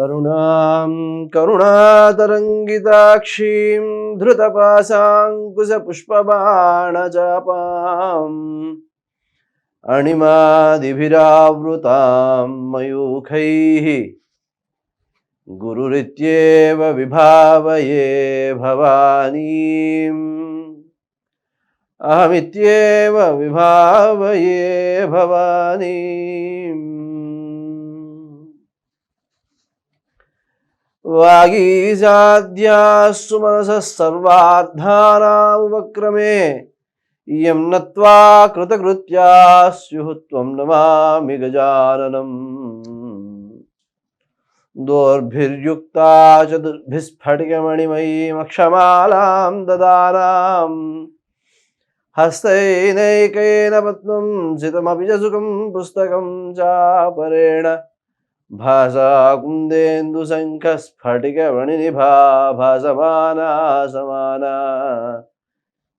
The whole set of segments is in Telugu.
करुणां करुणातरङ्गिताक्षीं धृतपाशाङ्कुशपुष्पबाणजापाम् अणिमादिभिरावृतां मयूखैः गुरुरित्येव विभावये भवानीम्। अहमित्येव विभावये भवानीम्। वागीजाद्यास्तु मनसः सर्वार्थानामुपक्रमे इयं नत्वा कृतकृत्या स्युः त्वं नमामि गजाननम्। दोर्भिर्युक्ता चतुर्भिस्फटिकमणिमयीमक्षमालां ददानाम्। हस्तैनैकेन पद्मं जितमपि च सुखं पुस्तकं चापरेण భాసాకుందేందు శంఖ స్ఫటిక స్ఫటికమణినిభా భాసమానా సమానా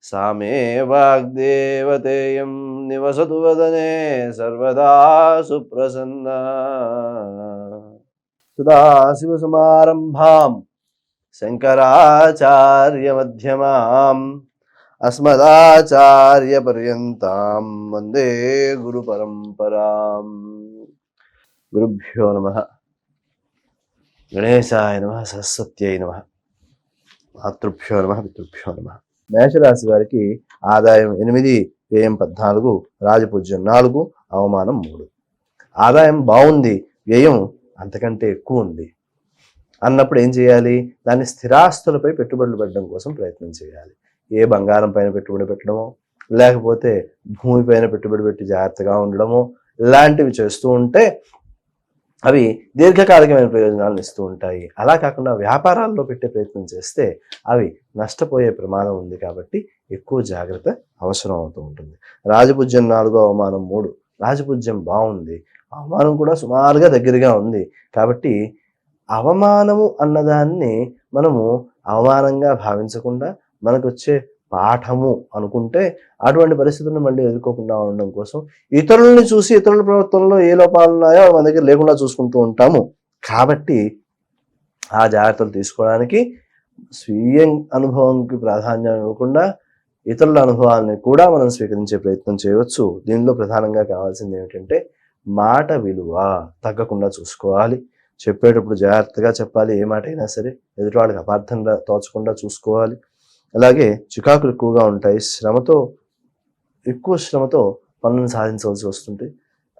సామే వాగ్దేవతేయం నివసతు వదనే సర్వదా సుప్రసన్నా సదాశివసమారంభాం శంకరాచార్యమధ్యమాం అస్మదాచార్యపర్యంతాం వందే గురుపరంపరాం గురుభ్యో నమ. గణేశాయ నమ సరస్వత్యై నమ. మాతృభ్యో నమ పితృభ్యో నమ. మేషరాశి వారికి ఆదాయం ఎనిమిది వ్యయం పద్నాలుగు రాజపూజ్యం నాలుగు అవమానం మూడు. ఆదాయం బాగుంది వ్యయం అంతకంటే ఎక్కువ ఉంది. అన్నప్పుడు ఏం చేయాలి? దాన్ని స్థిరాస్తులపై పెట్టుబడులు పెట్టడం కోసం ప్రయత్నం చేయాలి. ఏ బంగారం పైన పెట్టుబడి పెట్టడమో లేకపోతే భూమి పైన పెట్టుబడి పెట్టి జాగ్రత్తగా ఉండడమో ఇలాంటివి చేస్తూ ఉంటే అవి దీర్ఘకాలికమైన ప్రయోజనాలను ఇస్తూ ఉంటాయి. అలా కాకుండా వ్యాపారాల్లో పెట్టే ప్రయత్నం చేస్తే అవి నష్టపోయే ప్రమాదం ఉంది కాబట్టి ఎక్కువ జాగ్రత్త అవసరం అవుతూ ఉంటుంది. రాజపూజ్యం నాలుగో అవమానం మూడు. రాజపూజ్యం బాగుంది. అవమానం కూడా సుమారుగా దగ్గరగా ఉంది. కాబట్టి అవమానము అన్నదాన్ని మనము అవమానంగా భావించకుండా మనకు వచ్చే పాఠము అనుకుంటే అటువంటి పరిస్థితులను మళ్ళీ ఎదుర్కోకుండా ఉండడం కోసం ఇతరులని చూసి ఇతరుల ప్రవర్తనలో ఏ లోపాలు ఉన్నాయో మన దగ్గర లేకుండా చూసుకుంటూ ఉంటాము. కాబట్టి ఆ జాగ్రత్తలు తీసుకోవడానికి స్వీయ అనుభవంకి ప్రాధాన్యం ఇవ్వకుండా ఇతరుల అనుభవాలని కూడా మనం స్వీకరించే ప్రయత్నం చేయవచ్చు. దీనిలో ప్రధానంగా కావాల్సింది ఏమిటంటే మాట విలువ తగ్గకుండా చూసుకోవాలి. చెప్పేటప్పుడు జాగ్రత్తగా చెప్పాలి. ఏ మాట అయినా సరే ఎదుటి వాళ్ళకి అపార్థం తోచకుండా చూసుకోవాలి. అలాగే చికాకులు ఎక్కువగా ఉంటాయి. శ్రమతో ఎక్కువ శ్రమతో పనులను సాధించవలసి వస్తుంది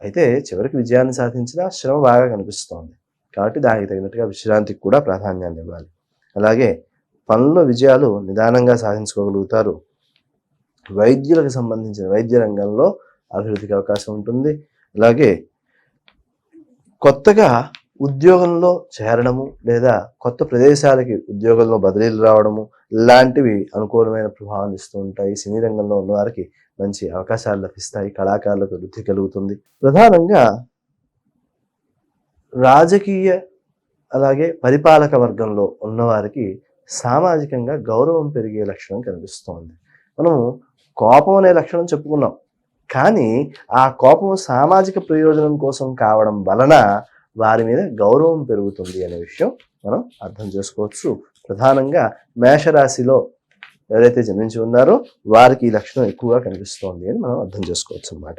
అయితే చివరికి విజయాన్ని సాధించినా శ్రమ బాగా కనిపిస్తోంది. కాబట్టి దానికి తగినట్టుగా విశ్రాంతికి కూడా ప్రాధాన్యాన్ని ఇవ్వాలి. అలాగే పనుల్లో విజయాలు నిదానంగా సాధించుకోగలుగుతారు. వైద్యులకు సంబంధించిన వైద్య రంగంలో అభివృద్ధికి అవకాశం ఉంటుంది. అలాగే కొత్తగా ఉద్యోగంలో చేరడము లేదా కొత్త ప్రదేశాలకి ఉద్యోగంలో బదిలీలు రావడము ఇలాంటివి అనుకూలమైన ప్రభావాలు ఇస్తూ ఉంటాయి. సినీ రంగంలో ఉన్న వారికి మంచి అవకాశాలు లభిస్తాయి. కళాకారులకు వృద్ధి కలుగుతుంది. ప్రధానంగా రాజకీయ అలాగే పరిపాలక వర్గంలో ఉన్నవారికి సామాజికంగా గౌరవం పెరిగే లక్షణం కనిపిస్తోంది. మనము కోపం అనే లక్షణం చెప్పుకున్నాం. కానీ ఆ కోపం సామాజిక ప్రయోజనం కోసం కావడం వలన వారి మీద గౌరవం పెరుగుతుంది అనే విషయం మనం అర్థం చేసుకోవచ్చు. ప్రధానంగా మేషరాశిలో ఎవరైతే జన్మించి ఉన్నారో వారికి ఈ లక్షణం ఎక్కువగా కనిపిస్తోంది అని మనం అర్థం చేసుకోవచ్చు అన్నమాట.